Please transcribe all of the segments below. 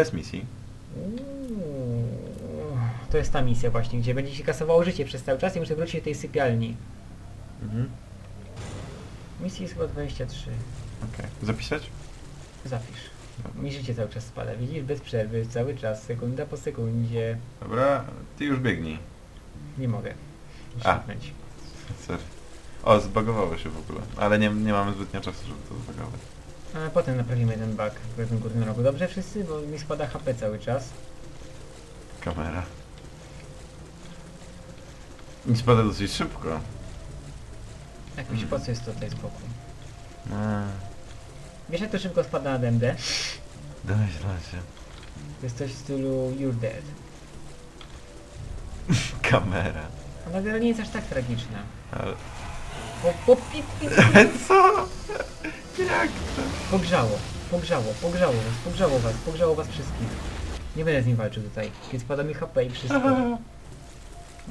Ile jest misji? Uuu, to jest ta misja właśnie, gdzie będzie się kasowało życie przez cały czas i muszę wrócić do tej sypialni. Mhm. Misji jest chyba 23. Okej. Zapisać? Zapisz. Mi życie cały czas spada, widzisz? Bez przerwy, cały czas, sekunda po sekundzie. Dobra, ty już biegnij. Nie mogę. A. Szybnąć. Sorry. O, zbagowało się w ogóle. Ale nie, nie mamy zbytnio czasu, żeby to zbagować. A potem naprawimy ten bug w pewnym górnym rogu. Dobrze wszyscy? Bo mi spada HP cały czas. Kamera. I spada dosyć szybko. Jak mi się Mm. po co jest tutaj spokój? Eee, Wiesz jak to szybko spada na DMD? domyślam się. To jest coś w stylu You're Dead. Kamera. Ona wiele nie jest aż tak tragiczna. Ale... Po, po, pi, pi, Co? Pogrzało, pogrzało, pogrzało was, pogrzało was, pogrzało was wszystkich. Nie będę z nim walczył tutaj, kiedy spada mi HP i wszystko.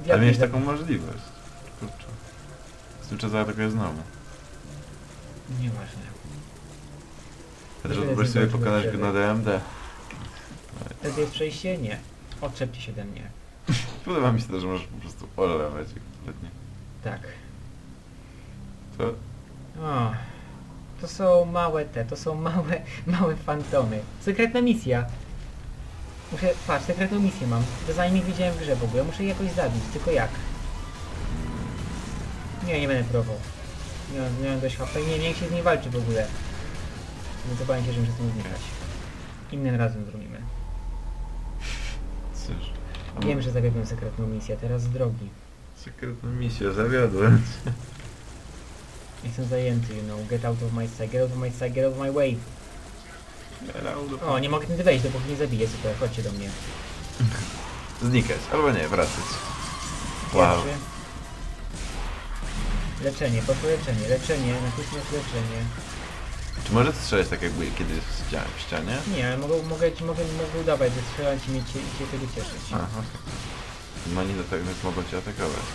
Ale miałeś taką możliwość. Kurczę. Z tym czas zaatakuję znowu. Nieważne. Będę próbujesz z sobie walczył pokonać na go na DMD. Wtedy jest przejście? Nie. Odczepcie się ode mnie. Podoba mi się to, że możesz po prostu olewać ich kompletnie. Tak. To... O, to są małe te, to są małe, małe fantomy. Sekretna misja. Muszę, patrz, sekretną misję mam. To zanim ich widziałem w grze w ogóle. Muszę je jakoś zabić, tylko jak? Nie, nie będę próbował. Nie mam, nie mam dość HP. Nie, niech się z niej walczy w ogóle. To bałem się, że muszę z tym znikać. Innym razem zrobimy. Cóż. A Wiem, że zawiodłem sekretną misję, teraz z drogi. Sekretną misję zawiodłem. Jestem zajęty, you know. Get out of my sight, get out of my sight, get out of my way. O, nie mogę tędy wejść, dopóki nie zabiję. Super, chodźcie do mnie. Znikać, albo nie, wracać. Wow. Pierwszy. Leczenie, poszło leczenie, leczenie, natychmiast leczenie. Czy może strzelać tak jakby kiedy jest w ścianie? W ścianie? Nie, ale mogę, mogę, ci- mogę, mogę udawać, że strzelam ci i cię, i cię tego cieszyć. A, okej. No nie do tego, mogą cię atakować.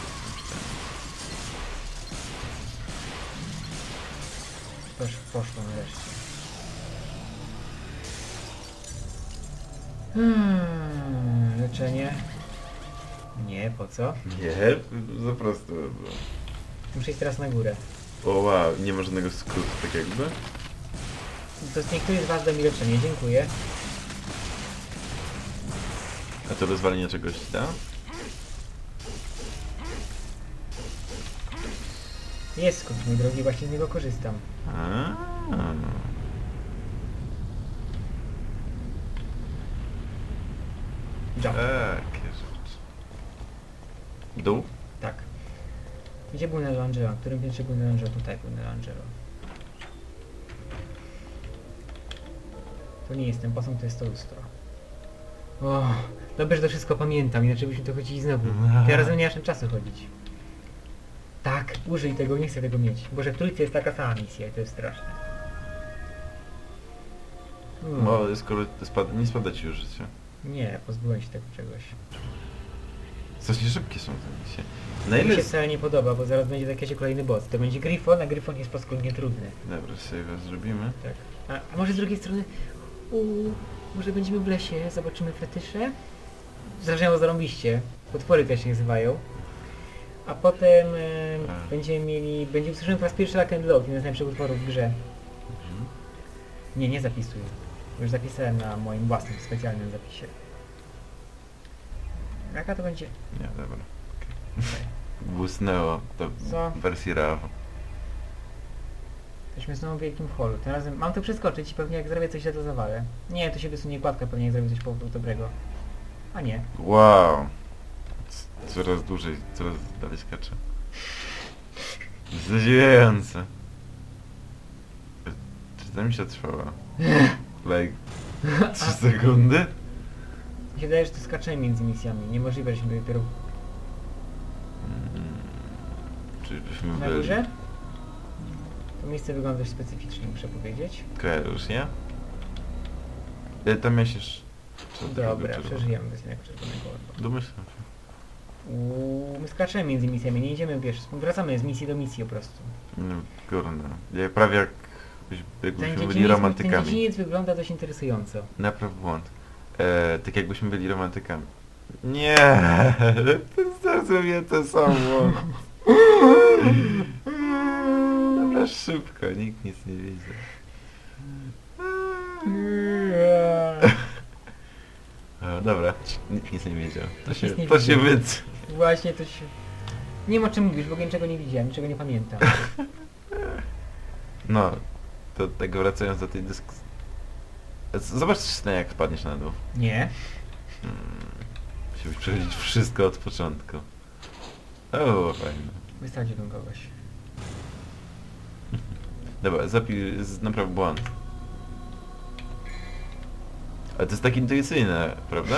Posz, poszło nareszcie. Hmm, leczenie. Nie, po co? Nie, za prosto by było. Muszę iść teraz na górę. O wow, nie ma żadnego skrótu tak jakby? To z niektórych z was da mi leczenie, dziękuję. A to rozwalenie czegoś da? Jest skrót, mój drogi, właśnie z niego korzystam. A. Jump. Takie rzeczy. Dół? Tak. Gdzie był Nelangelo? W którym piętrze był Nelangelo? Tutaj był Nelangelo. To nie jest ten posąg, to jest to lustro. O, dobrze, że to wszystko pamiętam, inaczej byśmy to chodzili znowu. Teraz nie masz czasu chodzić. Tak, użyj tego, nie chcę tego mieć. Boże, w trójce jest taka sama misja i to jest straszne. Hmm. No, skoro to spada, nie spada ci już życie. Nie, pozbyłem się tego czegoś. Strasznie szybkie są te misje. Na To mi ile się jest... wcale nie podoba, bo zaraz będzie jakiś kolejny boss. To będzie Gryfon, a Gryfon jest paskudnie trudny. Dobra, save'a zrobimy. Tak. A, a może z drugiej strony, u, może będziemy w lesie, zobaczymy fetysze? Zresztą zarąbiście, potwory też się nazywają. A potem e, A. będziemy mieli, będzie usłyszałem po raz pierwszy Lock and Load, jeden z najlepszych utworów w grze. Mhm. Nie, nie zapisuję. Już zapisałem na moim własnym, specjalnym zapisie. Jaka to będzie? Nie, dobra. Błysnęło to Co? w wersji RAW. Jesteśmy znowu w wielkim holu. Tym razem mam to przeskoczyć i pewnie jak zrobię coś źle to zawalę. Nie, to się wysunie kładka, pewnie jak zrobię coś po prostu dobrego. A nie. Wow. Coraz dłużej, coraz dalej skacze. Zadziwiające. Czy ta misja trwała? Like... 3 sekundy? Mi się wydaje, że to skaczemy między misjami. Niemożliwe, żeśmy dopiero Mm, Czy byśmy na byli... górze. To miejsce wygląda dość specyficznie, muszę powiedzieć. Kojarzysz, nie? E, Tam miałeś jeszcze... Dobra, przeżyjemy bez jednego czerwonego orła. Domyślam się. My skaczemy między misjami, nie idziemy wiesz, wracamy z misji do misji po prostu. No, kurde. Ja prawie jak Ten Jakbyśmy byli dziedziniec, ten romantykami. dziedziniec wygląda dość interesująco. Napraw błąd. E, tak jakbyśmy byli romantykami. Nie, mnie to samo. Dobra, szybko, nikt nic nie widzi. E, dobra, nikt nic nie wiedział. To się, nic nie to się wiedział. wyc. Właśnie to się... Nie wiem o czym mówisz, w ogóle niczego nie widziałem, niczego nie pamiętam. No, to tego wracając do tej dyskusji. Zobacz stanie jak spadniesz na dół. Nie. Hmm. Musiałbyś przechodzić wszystko od początku. O, fajne. Wysadziłbym kogoś. Dobra, zapij, z- napraw błąd. Ale to jest tak intuicyjne, prawda?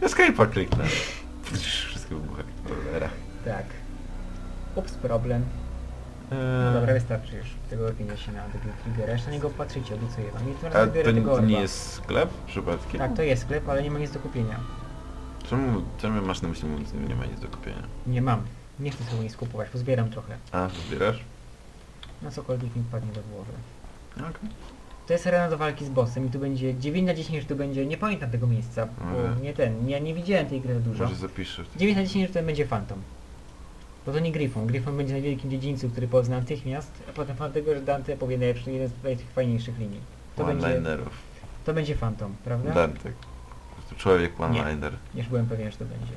Escape'a kliknę. Wszystko wybucha. Cholera. Tak. Ups, problem. No Eee, dobra, wystarczy już. Tego lepiej się na Devil Triggera. Jeszcze na niego patrzycie, obiecuję wam. Nie to A to, nie- tego to nie orba. jest sklep przypadkiem? Tak, to jest sklep, ale nie ma nic do kupienia. Czemu, czemu masz na myśli mówiąc, że nie ma nic do kupienia? Nie mam. Nie chcę sobie nic kupować, pozbieram trochę. A, zbierasz? Na cokolwiek mi wpadnie do głowy. Okej. To jest arena do walki z bossem i tu będzie 9 na 10, że tu będzie... Nie pamiętam tego miejsca, bo Może. nie ten, ja nie widziałem tej gry za dużo. Może zapiszę. 9 na 10, że to będzie Phantom. Bo to nie Gryfon. Gryfon będzie na wielkim dziedzińcu, który pozna natychmiast, a potem fakt tego, że Dante powie najlepszy, jeden z tych fajniejszych linii. To będzie, One-linerów. to będzie Phantom, prawda? Dante. Po prostu człowiek one-liner. Już byłem pewien, że to będzie.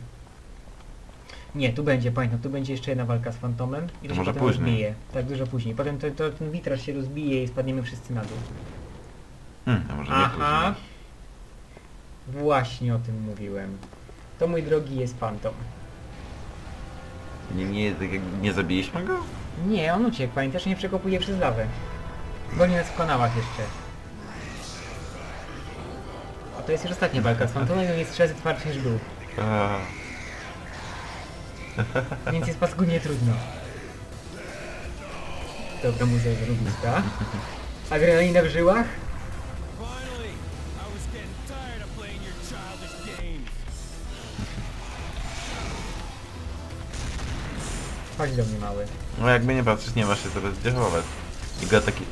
Nie, tu będzie, pamiętam, tu będzie jeszcze jedna walka z Fantomem i to To się może potem później. rozbije. Tak, dużo później. Potem to, to, ten witraż się rozbije i spadniemy wszyscy na dół. Hmm, a może nie Aha. później. Właśnie o tym mówiłem. To mój drogi jest Fantom. Nie, nie, tak jak nie zabiliśmy go? Nie, on uciekł, pamiętasz, nie przekopuje przez lawę. Goni nas w kanałach jeszcze. A to jest już ostatnia walka z Fantomem i on jest trzy razy twardszy niż był. A, Więc jest paskudnie trudno. Dobra, muzeum zrobista. Adrenalina w żyłach? Chodź do mnie mały. no jakby nie patrzeć, nie ma się co rozdziechować. I go taki...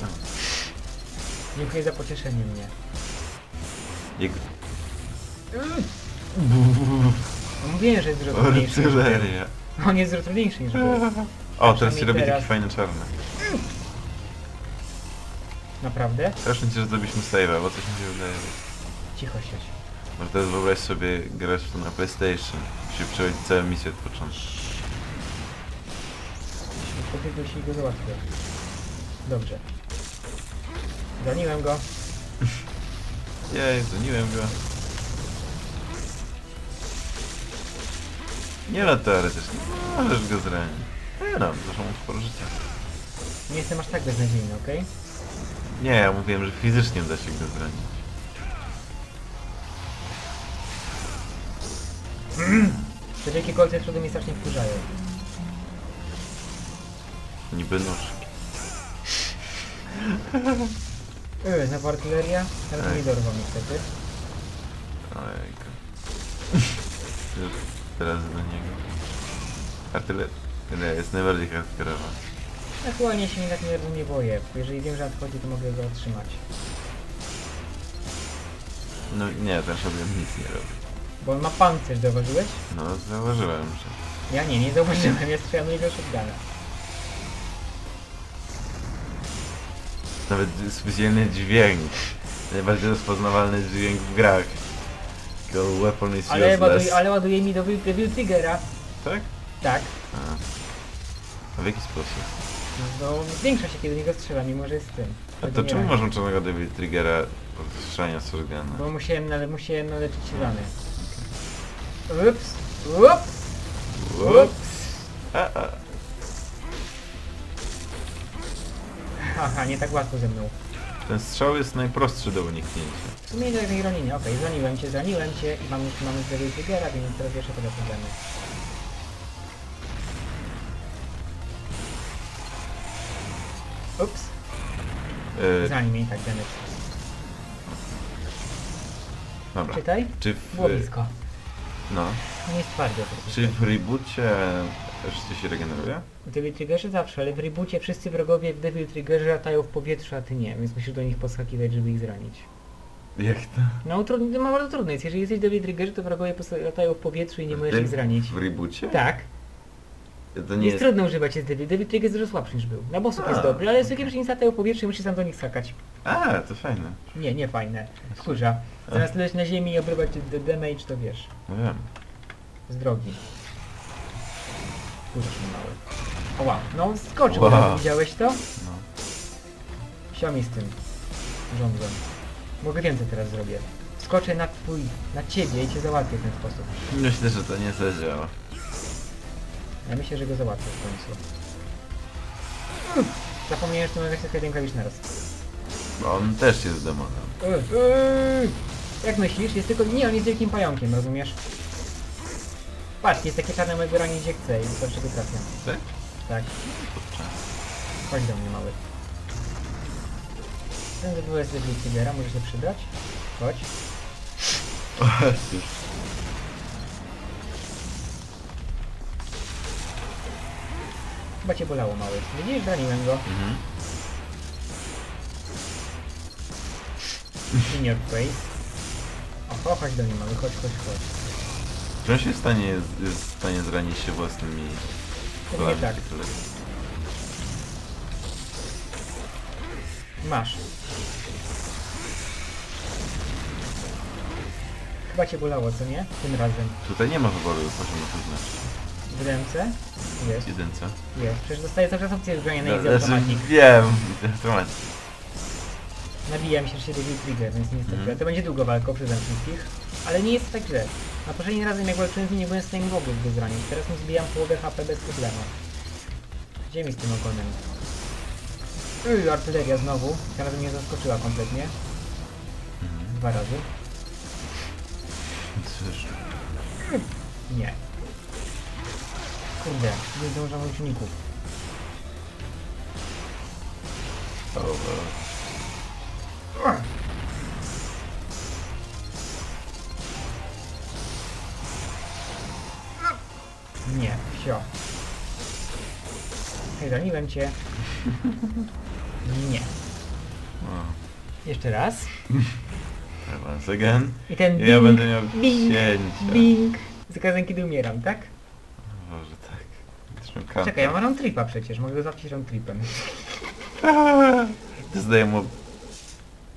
Dziękuję za pocieszenie mnie. Jak... No mówiłem, że jest dużo trudniejszy niż był. Artyleria. On jest trudniejszy niż był. O, teraz się robi teraz. taki fajny czarny. Naprawdę? Strasznie ci, że zrobiliśmy save'a, bo coś mi się wydaje. Cicho siedź. Może teraz wyobraź sobie grać w to na PlayStation. Musisz przechodzić całą misję od początku. Pobiegłeś i go załatwię. Dobrze. Zaniłem go. Jej, zaniłem go. Nie no, teoretycznie. Możesz go zranić. Nie no, zresztą mam sporo życia. Nie jestem aż tak beznadziejny, okej? Nie, ja mówiłem, że fizycznie da się go zranić. Te wielkie kolce trudy mnie strasznie wkurzają. Niby nóż. Yy, znowu artyleria? Ale to Ej. nie dorwał niestety. Ojejku. Już Teraz do niego. Artyleria jest najbardziej hardkorowa. Aktualnie się jednak nie, nie boję. Jeżeli wiem, że nadchodzi, to mogę go otrzymać. No nie, ten shotgun nic nie robi. Bo on ma pancerz, zauważyłeś? No, zauważyłem, że... Ja nie, nie zauważyłem, ja strzelam do niego shotguna. Nawet specjalny dźwięk. Najbardziej rozpoznawalny dźwięk w grach. Go weapon is Ale, useless. ładuje, ale ładuje mi do Devil Triggera. Tak? Tak. A. A w jaki sposób? No, no zwiększa się, kiedy do niego strzela, mimo że jest tym. A to czemu masz włączonego Devil Triggera od strzelania z shotguna? Bo musiałem, nale musiałem naleczyć się rany. Ups, ups, ups. A, a. Haha, nie tak łatwo ze mną. Ten strzał jest najprostszy do uniknięcia. W sumie do jednej ranienia, okej, zraniłem cię, zraniłem cię i mamy, mamy Devil Triggera, więc teraz jeszcze tego problemu. Ups, mnie i tak damage. dobra. Czytaj. Czy w, Było blisko. No. Nie jest twardy po prostu. Czyli w reboocie życie się regeneruje? W Devil Triggerze zawsze, ale w reboocie wszyscy wrogowie w Devil Triggerze latają w powietrzu, a ty nie, więc musisz do nich podskakiwać, żeby ich zranić. Jak to? No to ma bardzo trudne jest. Jeżeli jesteś w Devil Triggerze, to wrogowie latają w powietrzu i nie możesz ich zranić. W reboocie? Tak. To nie jest, jest... trudno używać jest Devil. Devil Trigger jest dużo słabszy niż był. Na bossów jest A, dobry, ale okej. zwykle przeciwnicy latają w powietrzu i musisz sam do nich skakać. A, to fajne. Nie, nie fajne. Kurza. Zamiast leżeć na ziemi i obrywać d- damage, to wiesz, No wiem. z drogi. Kurczę mały. O wow, no skoczył, Wow. wow. widziałeś to? No. Siomi z tym żądłem. Mogę więcej teraz zrobię. Skoczę na twój, na ciebie i cię załatwię w ten sposób. Myślę, że to nie zadziała. Ja myślę, że go załatwię w końcu. Mm. Zapomniałem, że to mogę sobie rękawiczny naraz. Bo on też jest demonem. Jak myślisz? Jest tylko... Nie, on jest wielkim pająkiem, rozumiesz? Patrz, jest takie czarne mojego rani gdzie chce i zobaczy go trafia. Tak? Tak, Kurczę. chodź do mnie mały. Ten jest Devil Tigera, może się przydać? Chodź. O. Chyba cię bolało mały. Widzisz, raniłem go. Mhm. Your face. Oho, chodź do mnie mały, chodź, chodź, chodź. Czy on się w stanie, jest, jest w stanie zranić się własnymi Pewnie kolami tak. Masz. Chyba cię bolało, co nie? Tym razem. Tutaj nie ma wyboru poziomu trudności. W ręce? Jest, Jedynce. jest. Przecież dostaję cały czas opcję zbrojenia na easy Znaczy, automatic. wiem, automatik. Nabija mi się, że się Devil Trigger, więc niestety. Mhm. To będzie długo walką przez wszystkich. Ale nie jest tak źle. Na poprzednim razem jak walczyłem z nim nie byłem w stanie w ogóle go zranić. Teraz mu zbijam połowę HP bez problemu. Gdzie mi z tym ogonem? Uy, artyleria znowu. Tym razem mnie zaskoczyła kompletnie. Dwa razy. Cóż, Nie. Kurde, nie zdążam uczników. o, o. Nie, wsio. Hej, raniłem cię. Nie. Jeszcze raz. Once again. I ten Ja bing, będę miał bing, cięcia. bing. Z okazją kiedy umieram, tak? Może tak. Czekaj, ja mam round tripa przecież, mogę go załatwić round tripem. Zdaję mu...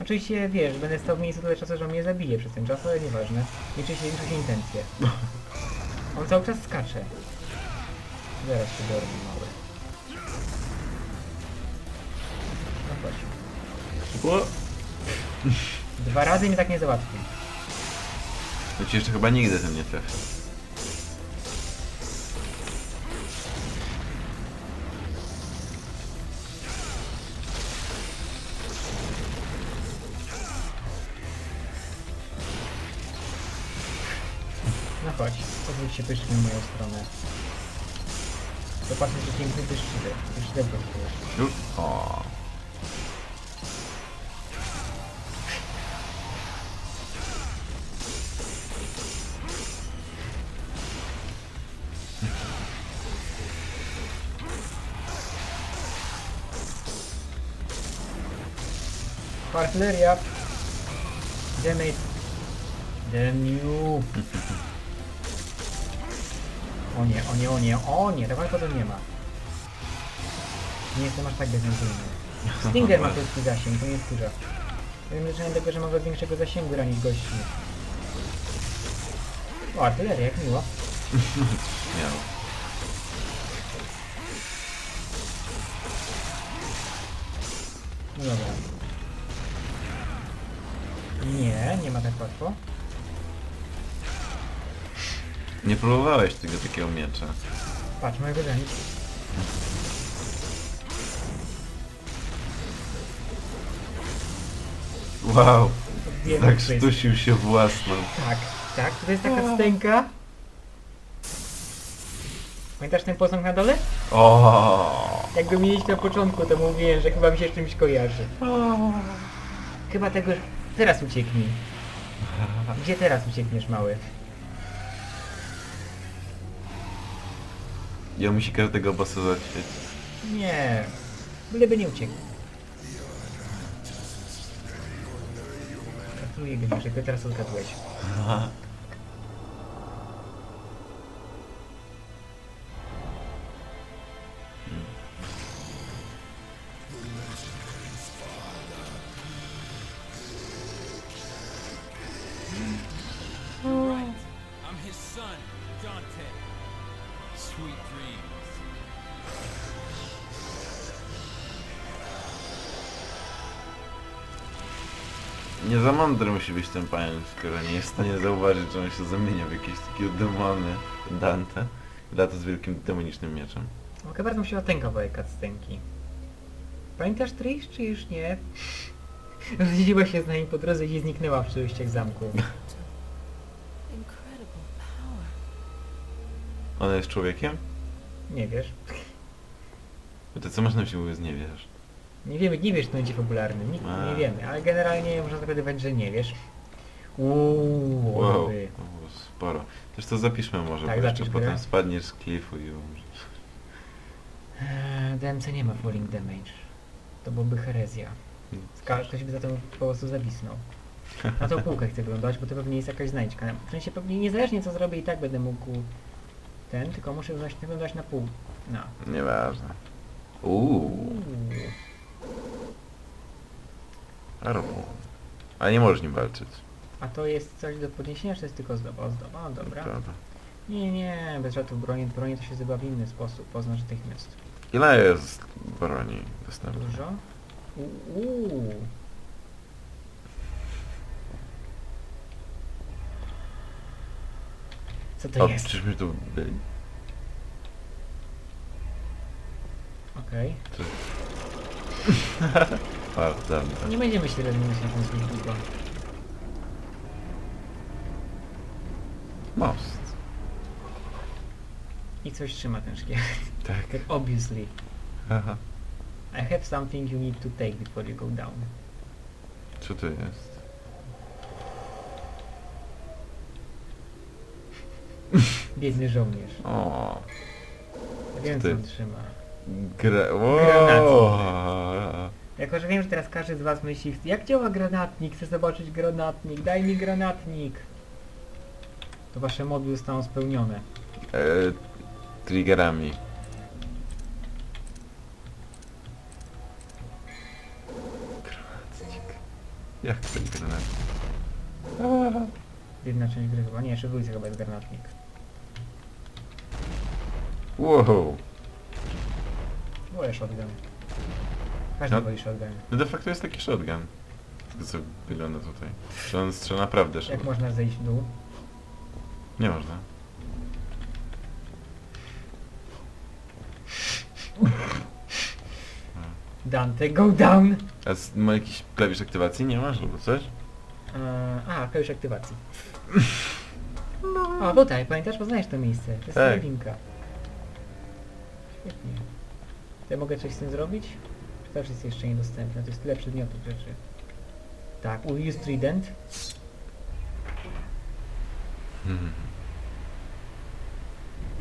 Oczywiście wiesz, będę stał w miejscu tyle czasu, że on mnie zabije przez ten czas, ale nieważne. Liczy się, liczy się intencje. On cały czas skacze. Zaraz się dorwę mały. No chodź. Dwa razy mnie tak nie załatwi. No ci jeszcze chyba nigdy tym nie trafi. No chodź, pozwól się pysznie w moją stronę. Zobaczmy, że piękny pyszczywy. Pyszczydełko czujesz. Już? O. Artyleria! Damn it! Damn you! O nie, o nie, o nie, o nie, łatwo to nie ma. Nie jestem aż tak beznadziejny. Stinger ma krótki zasięg, to nie wkurza. Wiem leczenie tego, że mogę większego zasięgu ranić gości. O, artyleria, jak miło. Miał. No dobra. Nie, nie ma tak łatwo. Nie próbowałeś tego takiego miecza. Patrz, mogę go ranić. Wow. Tak sztusił się własną. Tak, tak, to jest taka stęka. Pamiętasz ten posąg na dole? O. Jak go mieliście na początku, to mówiłem, że chyba mi się z czymś kojarzy. Chyba tego... Teraz ucieknij. Gdzie teraz uciekniesz, mały? Ja musi każdego bossa zaćwieć. Nie. Byleby nie uciekł. Gratuluję Geniusz, jak teraz odgadłeś. Mądry musi być ten pająk, skoro nie jest w stanie zauważyć, że on się zamienia w jakieś takie demony Dante. Lata z wielkim demonicznym mieczem. Mogę bardzo mi się ten kawałek cutscenki. Pamiętasz Trish, czy już nie? Rozdzieliła się z nami po drodze i zniknęła w przejściach zamku. Incredible power. Ona jest człowiekiem? Nie wiesz? To co masz na myśli mówiąc nie wiesz? Nie wiemy, nie wiesz, czy to będzie popularny. Nikt A. nie wiemy, ale generalnie można zgadywać, że nie wiesz. Uuu, Wow, sporo. Też to zapiszmy może, Tak, bo jeszcze zapisz potem grę. spadniesz z klifu i umrzesz. Eee, DMC nie ma falling damage. To byłby herezja. Ska- Ktoś by za to po prostu zawisnął. Na tą półkę chcę wyglądać, bo to pewnie jest jakaś znajdźka. W sensie pewnie niezależnie co zrobię i tak będę mógł ten, tylko muszę wyglądać, wyglądać na pół. No. Nieważne. Uuu, Uuu. Armu. A nie możesz nim walczyć. A to jest coś do podniesienia, czy to jest tylko zdoba? Ozdoba, o, dobra. Prawda. Nie, nie, bez żartów broni, broni to się zdoba w inny sposób, poznasz natychmiast. Ile jest broni dostępnych? Dużo? Uuu. Co to O, jest? przecież my tu byli. Okej. Czy... dobra. Nie będziemy się rozmawiać na swój długo. Most. I coś trzyma ten szkielet. Tak. Tak obviously. Haha. I have something you need to take before you go down. Co to jest? Biedny żołnierz. O, wiem co ty? on trzyma. gra... Wow. Jako, że wiem, że teraz każdy z was myśli, jak działa granatnik? Chcę zobaczyć granatnik, daj mi granatnik. To wasze modły zostaną spełnione. E, triggerami. Granatnik. Jak ten granat? Jedna część gry chyba, nie, jeszcze w chyba jest granatnik. Wow. Wolę shotgun. Każdy No. woli shotgun. No de facto jest taki shotgun. Tylko co wygląda tutaj. Czy on strzela naprawdę Jak można zejść w dół? Nie można. Dante, go down! A z, ma jakiś klawisz aktywacji? Nie masz albo coś? Eee, a, klawisz aktywacji. A, tutaj, pamiętasz? Poznajesz to miejsce. To jest Tak. jedynka. Świetnie. To ja mogę coś z tym zrobić? Już jest jeszcze niedostępne? To jest tyle przedmiotów rzeczy. Tak, use trident. Hmm.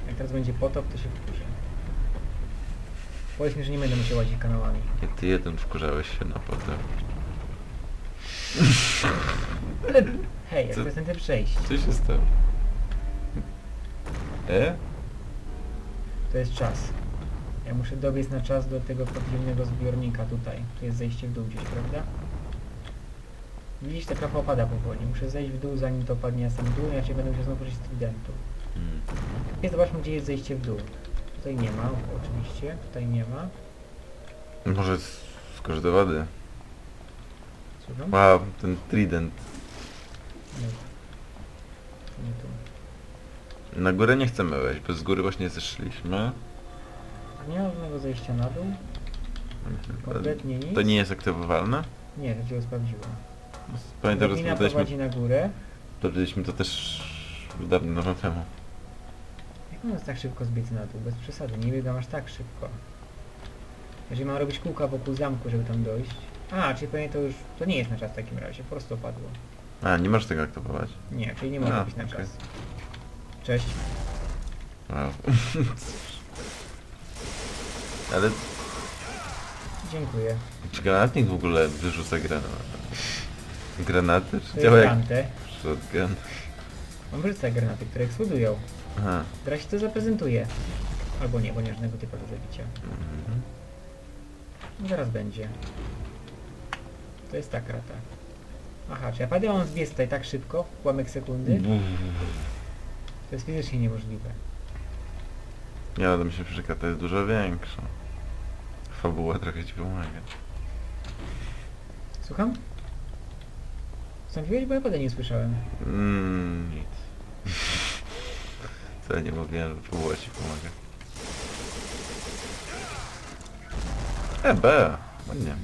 Jak teraz będzie potop, to się wkurzę. Powiedz mi, że nie będę musiał łazić kanałami. Nie, ty jeden wkurzałeś się na potem. Ale hej, jak Co? typ przejść. Co się stało? E? To jest czas. Ja muszę dobiec na czas do tego podziemnego zbiornika tutaj. Tu jest zejście w dół gdzieś, prawda? Widzisz, ta krapa opada powoli. Muszę zejść w dół, zanim to opadnie na sam dół, inaczej będę musiał znowu użyć tridentu. Hmm. Więc zobaczmy, gdzie jest zejście w dół. Tutaj nie ma, oczywiście. Tutaj nie ma. Może z- skocz do wody. Słucham? Wow, ten trident. Nie. Nie tu. Na górę nie chcemy wejść, bo z góry właśnie zeszliśmy. Nie ma żadnego zejścia na dół. Kompletnie nic. To nie jest aktywowalne? Nie, to cię sprawdziło. Pamiętam, że sprawdzaliśmy, prowadzi na górę. sprawdzaliśmy to też dawno dawno temu. Jak można tak szybko zbiec na dół? Bez przesady, nie biegam aż tak szybko. Jeżeli mam robić kółka wokół zamku, żeby tam dojść. A, czyli pewnie to już... To nie jest na czas w takim razie, po prostu opadło. A, nie możesz tego aktywować. Nie, czyli nie może A, być na okej. czas. Cześć. Wow. Ale Dziękuję. czy granatnik w ogóle wyrzuca granat? Granaty? Czy działa jak Dante. shotgun? On wrzuca granaty, które eksplodują. Aha. Teraz się to zaprezentuje. Albo nie, bo nie żadnego typu do zabicia. Mhm. Zaraz będzie. To jest ta krata. Aha, czy ja padłem on zbiec tutaj tak szybko, w ułamek sekundy? To jest fizycznie niemożliwe. Nie, ale myślę, że krata jest dużo większa. Fabuła trochę ci pomaga. Słucham? Mówiłeś, bo ja potem nie słyszałem. Mm, nic. Co nie mówiłem, że fabuła ci pomaga. E, B. Ładnie.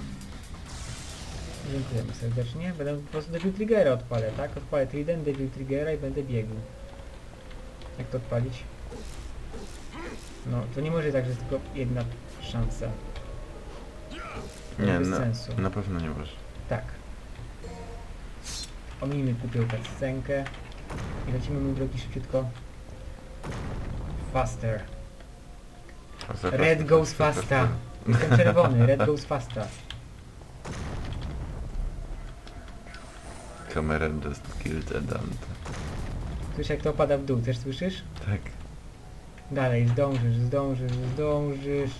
Dziękujemy serdecznie. Będę po prostu Devil Triggera odpalę, tak? Odpalę Trident, Devil Triggera i będę biegł. Jak to odpalić? No, to nie może tak, że tylko jedna szansa. Nie, bez na, sensu. na pewno nie możesz. Tak. Ominijmy kupił scenkę i lecimy mój drogi szybciutko. Faster. Red goes fasta. Jestem czerwony, red goes fasta. Kamera just killed a Dante. Słyszysz jak to opada w dół, też słyszysz? Tak. Dalej, zdążysz, zdążysz, zdążysz.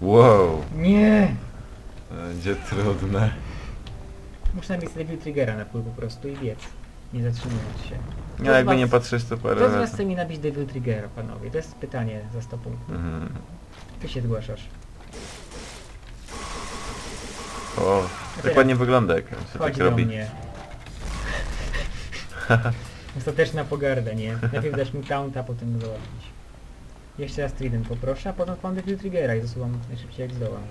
Wow! Nie! Będzie trudne. Muszę nabiec Devil Triggera na pól po prostu i biec. Nie zatrzymując się. No jakby nie patrzeć to parę z was razy. chce mi nabić Devil Triggera, panowie? To jest pytanie za 100 punktów. Mhm. Ty się zgłaszasz. O, tak ładnie wygląda jak się Chodź tak do robi. mnie. Ostateczna pogarda, nie? Najpierw dasz mi counta, potem go załatwić. Jeszcze raz Trident poproszę, a potem pan Devil Triggera i zasuwam najszybciej jak zdołam.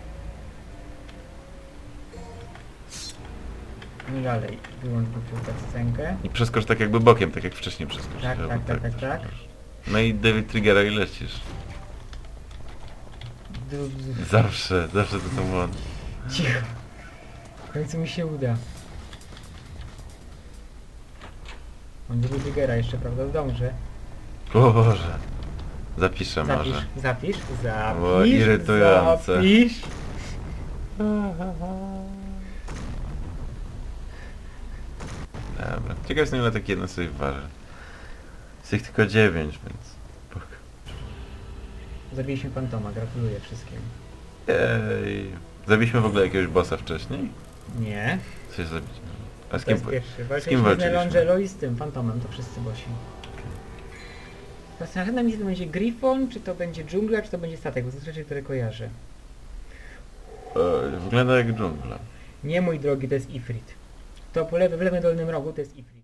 No dalej, wyłącz tę scenkę. I przeskocz tak jakby bokiem, tak jak wcześniej przeskoczyłeś. Tak, tak, tak, tak, tak. możesz. No i David Triggera i lecisz. Zawsze, zawsze to to było. Cicho. W końcu mi się uda. Mam Devil Triggera jeszcze, prawda? Zdążę. O Boże. Zapiszę Zapisz, może. zapisz, zapisz, Było irytujące. zapisz. Dobra. Ciekaw jestem ile taki jeden sobie waży. Jest ich tylko 9, więc... spoko. Zabiliśmy Fantoma, gratuluję wszystkim. Jej. Zabiliśmy w ogóle jakiegoś bossa wcześniej? Nie, Coś zabić. A z to kim? jest pierwszy. kim Walczyliśmy z walczyliśmy? Nelangelo i z tym Fantomem, to wszyscy bosi. Zastanawiam się, czy to będzie Griffon, czy to będzie dżungla, czy to będzie statek, bo to są rzeczy, które kojarzę. E, wygląda jak dżungla. Nie, mój drogi, to jest Ifrit. To po lewy, w lewym dolnym rogu to jest Ifrit.